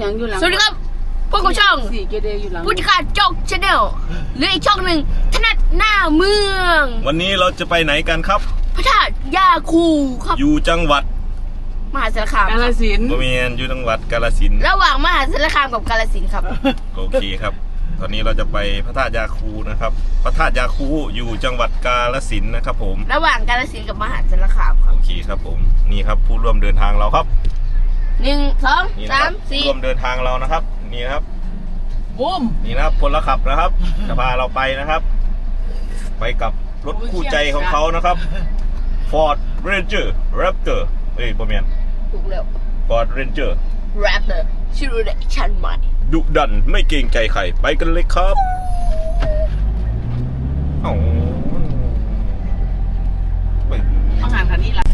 อย่างอยู่หลังสวัสดีครับพวกกับช่องสี่เกเดอยู่หลังผู้จัดการจกชาแนลหรืออีกช่องหนึ่งถนัดหน้าเมือง วันนี้เราจะไปไหนกันครับ พระธาตุยาคูครับ อยู่จังหวัดมหาสารคามกาลสินธุ์บเมียนอยู่จังหวัดกาฬสินธุ์ระหว่างมหาสารคามกับกาฬสินธุ์ครับ โอเคครับ ตอนนี้เราจะไปพระธาตุยาคูนะครับ พระธาตุยาคูอยู่จังหวัดกาฬสินธุ์นะครับ ผม ระหว่างกาฬสินธุ์กับมหาสารคามครับ โอเคครับผม นี่ครับผู้ร่วมเดินทางเราครับ หนึ่งสองนี่นะสาครัมบสี่ผู้ร่วมเดินทางเรานะครับ นี่นะครับ บุ้ม นี่นะครับพลขับนะครับ จะพาเราไปนะครับ ไปกับรถคู่ใจของเขานะครับ Ford Ranger Raptor เอ้ยบเมียน ถูกแล้ว Ford Ranger แรปเตอร์ชื่อเด็กชั้นใหม่ ดุดันไม่เกรงใจใครไปกันเลยครับเอ้าไป ต้องหันคันนี้ละ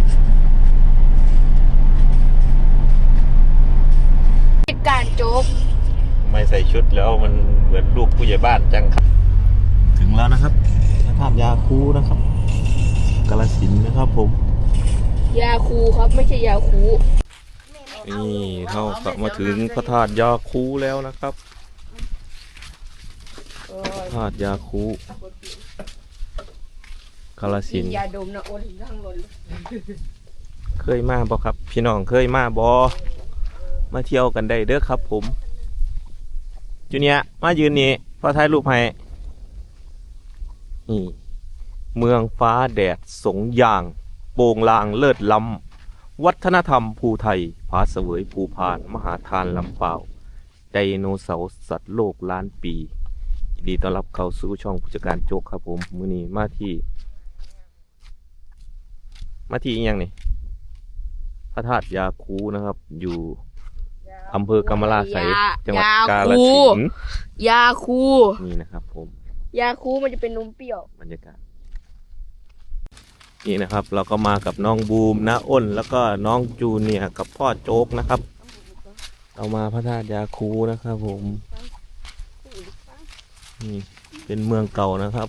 ผู้จัดการโจ๊ก ไม่ใส่ชุด แล้วมันเหมือนลูกผู้ใหญ่บ้านจังครับ ถึงแล้วนะครับพระธาตุยาคูนะครับกาลสินธุ์นะครับผม ยาคูครับไม่ใช่ยาคูนี่เรากลับมาถึงพระธาตุยาคูแล้วนะครับพระธาตุยาคูกาลสินธุ์ยาดมนะโอ้ถึงข้างบนเลยเคยมาบ่ครับ พี่น้องเคยมาบ่มาเที่ยวกันได้เด้อครับผม จูเนียมายืนนี่พอถ่ายรูปให้นี่เมืองฟ้าแดดสงยาง โป่งลางเลิศล้ำ วัฒนธรรมภูไทย ผาเสวยภูพาน มหาทานลำเปล่าไดโนเสาร์สัตว์โลกล้านปียินดีต้อนรับเข้าสู่ช่องผู้จัดการโจกครับผมมือนี้มาที่ มาที่อีกอย่างนี่พระธาตุยาคูนะครับ อยู่ อำเภอกำมะลาไสยจังหวัดกาฬสินธุ์ยาคูนี่นะครับ ผม ยาคูมันจะเป็นนมเปรี้ยวบรรยากาศนี่นะครับ เราก็มากับน้องบูมน้าอ้น แล้วก็น้องจูเนียร์กับพ่อโจ๊กนะครับ เรามาพระธาตุยาคูนะครับ ผมนี่เป็นเมืองเก่านะครับ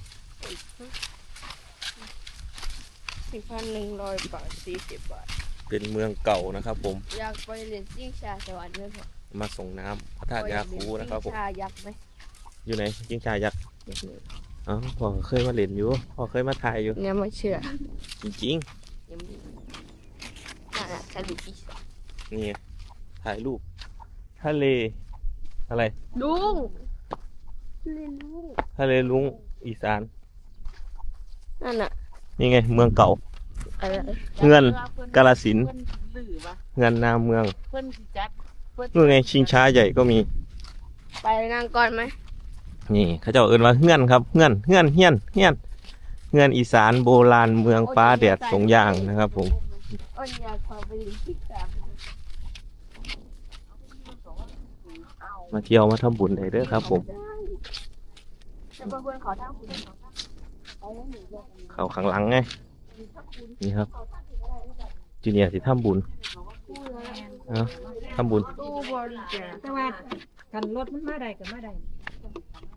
สี่พันหนึ่งร้อยบาทสี่สิบบาท เป็นเมืองเก่านะครับ ผม อยากไปเรียนซิ่งชาสวรรค์ด้วยเถอะมาส่งน้ำพระธาตุยาคูนะครับผม ชายักษ์ไหมอยู่ไหนจิ้งชายักษ์อ๋อพ่อเคยมาเล่นอยู่พ่อเคยมาถ่ายอยู่ เนี่ยไม่เชื่อจริงยังมีน่าจะฉันดูอีกๆนี่ไงถ่ายรูปทะเลอะไร ลุงเรียนลุงทะเลลุงอีสาน นั่นน่ะ นี่ไง เมืองเก่า อะไรเงินกาลสินธุ์เพิ่นลือปะเงินนาเมืองเพิ่นสิจัดเพิ่นนู่นไงชิงช้าใหญ่ก็มี ไปนั่งก่อนไหมนี่เขาเจ้าเอิ้นว่าเฮือนครับเฮือนเฮือนเฮียนเฮียนเฮือนอีสานโบราณเมืองฟ้าแดดสงยางนะครับผม อ้นอยากพาไปเรียนซิ่งชามาเที่ยวมาทำบุญได้เด้อครับ ผมจะไปคุยขอทั้งคุณเอาแล้วหนูจะเขาข้างหลังไง นี่ครับจูเนียร์สิทำบุญพูดแล้วเอ้าทำบุญตู้บริจาคแต่ว่ากันรถมันมาได้ก็มาได้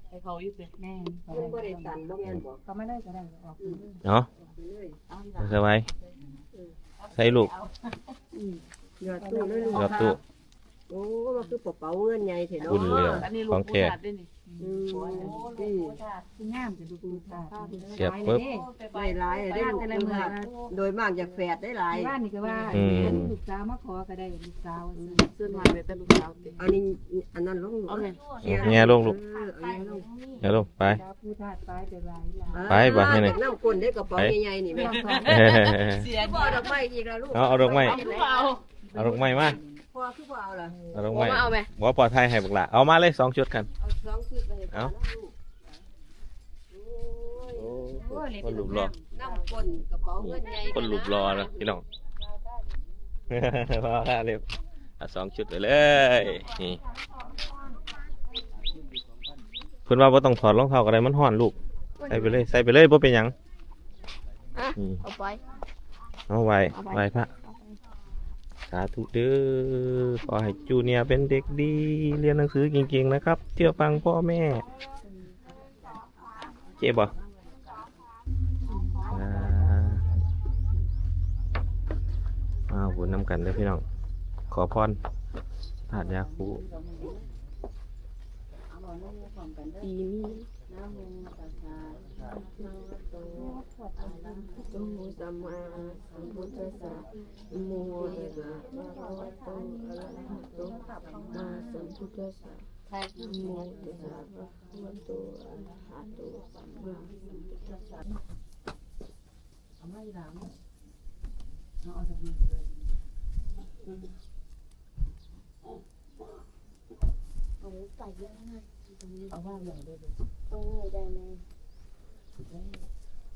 ให้เขาอยู่เป็นแม่เขาบ่ได้ตันบ่แม่นบ่ก็มาได้ก็ได้ออกเลยเนาะสบายใส่ลูกยอดตู้เลยลูกยอดตู้ โอ้มันคือปะเป๋าเงินใหญ่เถอะเนาะบุญเลยอันนี้ลูขกองผู้แท้ชายด้วยนี่อืมที่คืองามจะดูดูค่ะเสียบปุ๊บ ได้หลายได้ลูกได้หลายโดยมากอยากแฝดได้หลาย บ้านนี่ก็ว่าอืม ลูกสาวมาขอก็ได้ลูกสาวส่วนมาเลยแต่ลูกสาวติอันนี้อันนั้นลงเอาไงแง่ลงลูกเออเอาแง่ลงแง่ลงไป สาวผู้ทาสไปไปหลายหลายไปบ่ให้หน่อยจากน้ำก้นได้กระเป๋าใหญ่ๆนี่แม่เสียบ่ดอกไม้อีกแล้วลูกเอาเอาดอกไม้เอาผู้เอาเอาดอกไม้มาพ อคือบ่เอาล่ะเอาดอกผมไม้มาเอาไหมบอกว่าปลอดภัยให้บักละเอามาเลยสองชุดกัน เอาสองชุดไปให้เอาลูกโอ้ยคนหลุมรอน้ำก้นกระเป๋าเงินใหญ่คนหลุมรอนะพี่น้องพอแล้วเร็วเอาสองชุดไปเลยนี่เพิ่นว่าบ่ต้องถอดรองเท้าก็ได้มันห่อนลูกใส่ไปเลยใส่ไปเลยบ่เป็นหยังอะอืมเอาไปเอาไว้ไว้พระ สาธุเด้อขอให้จูเนียเป็นเด็กดี เรียนหนังสือเก่งๆนะครับเที่ยวฟังพ่อแม่ เจ็บบ่อ้ามาบุญนำกันเด้อพี่น้อง ขอพรถาดยาคู ปีนี้นะโมตัสสะภะคะวะโตโตสัมมาสัมพุทธัสสะโมตัสสะภะคะวะโตอะระหะโตสัมมาสัมพุทธัสสะโมตัสสะภะคะวะโตอะระหะโตสัมมาสัมพุทธัสสะเอาไม่หลังเอาเอาจากมือเลยโอ้ใส่เยอะมาก เอาว่างใหญ่เลยเลยโอ้ได้ไหม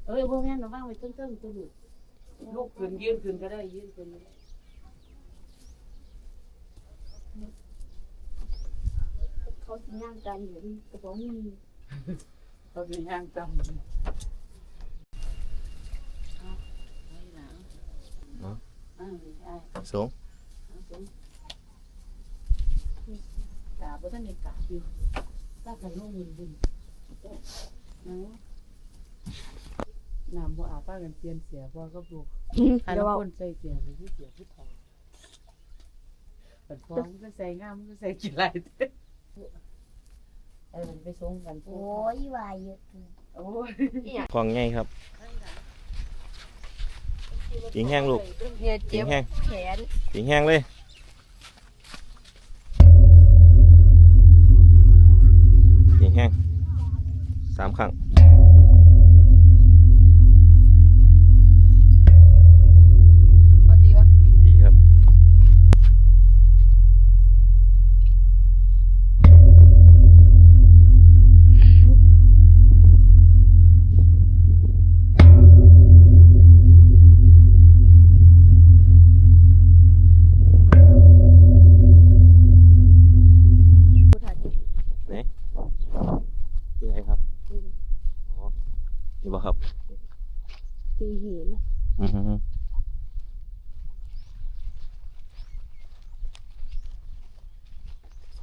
เอ้ยพวกนี้เราว่างไว้เติ้งๆตัวหลุดลูกขึ้นยืนขึ้นก็ได้ยืนขึ้นเขาสิย่างกันอยู่นี่กระเป๋ามีเขาเป็นย่างจำไม่หลังอ่าไม่ใช่สูงกาบ่ทันได้กาอยู่ กากันลงมือดึงนะน้ำบ่อาบป้ากันเปลี่ยนเสียบ่ก็บุกถ้าเดี๋ยวเราว่าคนใส่เสียคือเสียผู้ทองปัดฟองก็ใส่งามก็ใส่กี่ไรเออมันไปส่งกันโอ้ยวายเยอะเกินโอ้ยคลองไงครับปิงแห้งลูกเนี่ยปิเจ็งบแห้งแขนปิงแห้งเลย ปิงแห้งสามครั้ง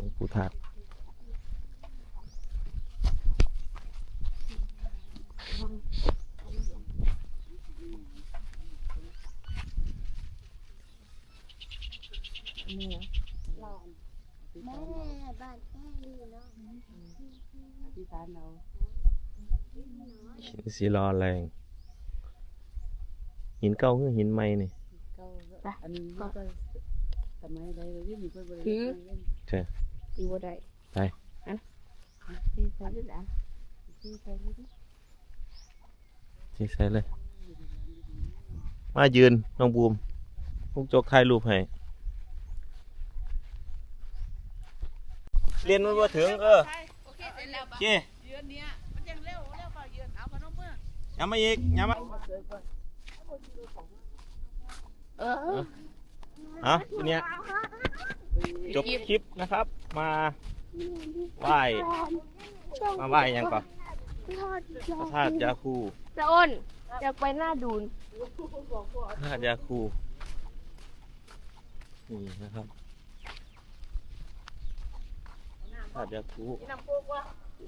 สงปูถาดแม่บ้านแม่ดีเนาะอธิษฐานเอาหินสีรอแรงหินเก่าคือหินใหม่นี่เก้าอันนี้ก็ทำไมได้เลยที่มีเพื่อนบ ริตีบ่ได้ไปอันตีใส่ได้แล้วที่ใส่เลยดิที่ใส่เลย มายืนน้องบูมพวกโจกถ่ายรูปให้เรียนมันมาถึงเออโอเคเสร็จแล้วโอเคยืนเนี้ยมันยังเร็วเร็วกว่ายืนเอาพนมมือย้ำมาอีกย้ำมาเออ อะทีเนี้ยจบคลิปนะครับ มาไหว้มาไหว้หยังก่อนพระธาตุยาคูจะอ้นอยากไปหน้าดูนพระธาตุยาคูนี่นะครับพระธาตุยาคู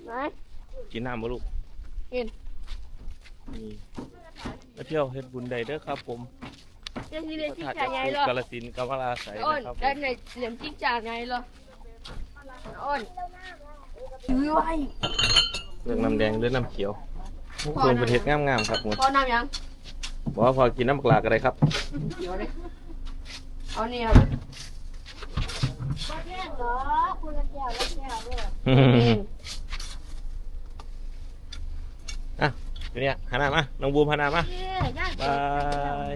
ไหนกินน้ำบ่ลูกกินนี่มาเที่ยวเฮ็ดบุญใดเด้อครับผม เรื่องที่เรียนพระจิ้งธาตุจ่ายาไงคูเหรอกาฬสินธุ์กำมะลาไสยอ้นนะครับผได้มในเหรียญจิ้งจ่าไงเหรออ้นยื้อไว้เรื่องน้ำแดงเรื่องน้ำเขียวส่วนประเทศงามๆครับหมดพอน้ำยังบอกว่าพอกินน้ำปลาก็ได้ครับเดี๋ยวดิเอานี่ครับแก้วเหรอคุณละแก้วละแก้วด้วยอะทีเนี้ยหันหน้ามาน้องบูมหันหน้ามาเนี่ยย่างบาย